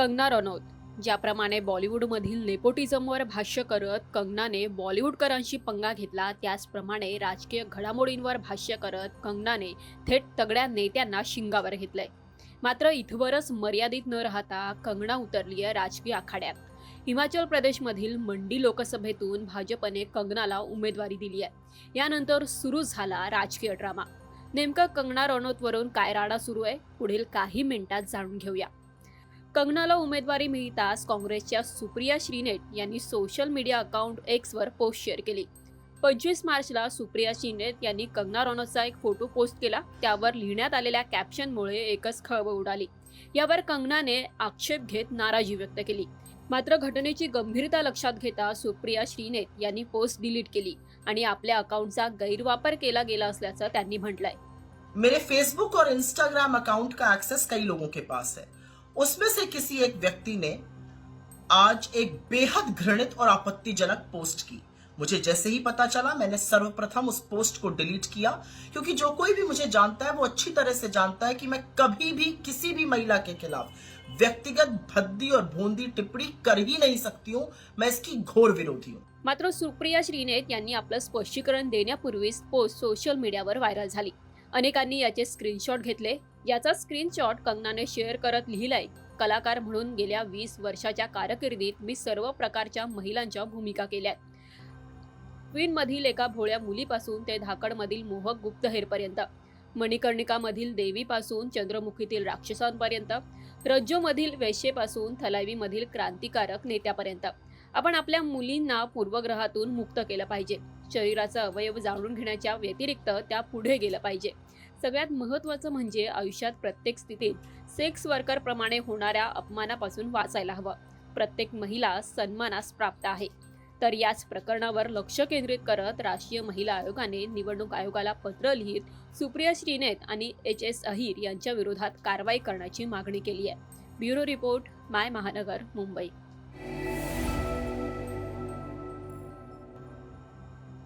कंगना रनौत ज्याप्रमाणे बॉलिवूडमधील नेपोटिझमवर भाष्य करत कंगनाने बॉलिवूडकरांशी पंगा घेतला त्याचप्रमाणे राजकीय घडामोडींवर भाष्य करत कंगनाने थेट तगड्या नेत्यांना शिंगावर घेतलंय. मात्र इथवरच मर्यादित न राहता कंगना उतरली आहे राजकीय आखाड्यात. हिमाचल प्रदेशमधील मंडी लोकसभेतून भाजपने कंगनाला उमेदवारी दिली आहे यानंतर सुरू झाला राजकीय ड्रामा. नेमकं कंगना रनौतवरून काय राडा सुरू आहे? पुढील काही मिनिटात जाणून घेऊया. कंगनाला उमेदवारी मिळताच काँग्रेसच्या सुप्रिया श्रीनेट यांनी सोशल मीडिया अकाउंट एक्सवर पोस्ट शेअर केली. पंचवीस मार्चला सुप्रिया श्रीनेट यांनी कंगना रनौतचा एक फोटो पोस्ट केला. त्यावर लिहिण्यात आलेल्या कॅप्शनमुळे एकच खळबळ उडाली. यावर कंगनाने आक्षेप घेत नाराजी व्यक्त केली. मात्र घटनेची गंभीरता लक्षात घेता सुप्रिया श्रीनेत यांनी पोस्ट डिलीट केली आणि आपल्या अकाउंटचा गैरवापर केला गेला असल्याचं त्यांनी म्हटलंय. मेरे फेसबुक और इंस्टाग्राम अकाउंट का एक्सेस कई लोगों के पास है। उसमें से किसी एक व्यक्ति ने आज एक बेहद घृणित और आपत्तिजनक पोस्ट की। मुझे जैसे ही पता चला, मैंने सर्वप्रथम उस पोस्ट को डिलीट किया, क्योंकि जो कोई भी मुझे जानता है, वो अच्छी तरह से जानता है कि मैं कभी भी किसी भी महिला के खिलाफ व्यक्तिगत भद्दी और भोंदी टिप्पणी कर ही नहीं सकती हूँ। मैं इसकी घोर विरोधी हूँ। मात्र सुप्रिया श्रीनेत यांनी आपलं स्पष्टीकरण देण्यापूर्वीच पोस्ट सोशल मीडियावर व्हायरल झाली. अनेकांनी याचे स्क्रीनशॉट घेतले. याचा स्क्रीनशॉट कंगनाने शेअर करत लिहिलाय. कलाकार म्हणून गेल्या वीस वर्षाच्या कारकिर्दीत मी सर्व प्रकारच्या महिलांच्या भूमिका केल्या मधील एका भोळ्या मुलीपासून ते धाकडमधील मोहक गुप्तहेरपर्यंत मणिकर्णिकामधील देवीपासून चंद्रमुखीतील राक्षसांपर्यंत रज्जोमधील वेश्येपासून थलावीमधील क्रांतिकारक नेत्यापर्यंत आपण आपल्या मुलींना पूर्वग्रहातून मुक्त केलं पाहिजे. शरीराचा अवयव जाणून घेण्याच्या व्यतिरिक्त त्या पुढे गेलं पाहिजे. सगळ्यात महत्त्वाचं म्हणजे आयुष्यात प्रत्येक स्थितीत सेक्स वर्कर प्रमाणे होणाऱ्या अपमानापासून वाचायला हवं. प्रत्येक महिला सन्मानास प्राप्त आहे. तर याच प्रकरणावर लक्ष केंद्रित करत राष्ट्रीय महिला आयोगाने निवडणूक आयोगाला पत्र लिहित सुप्रिया श्रीनेत आणि एच एस अहिर यांच्या विरोधात कारवाई करण्याची मागणी केली आहे. ब्युरो रिपोर्ट माय महानगर मुंबई.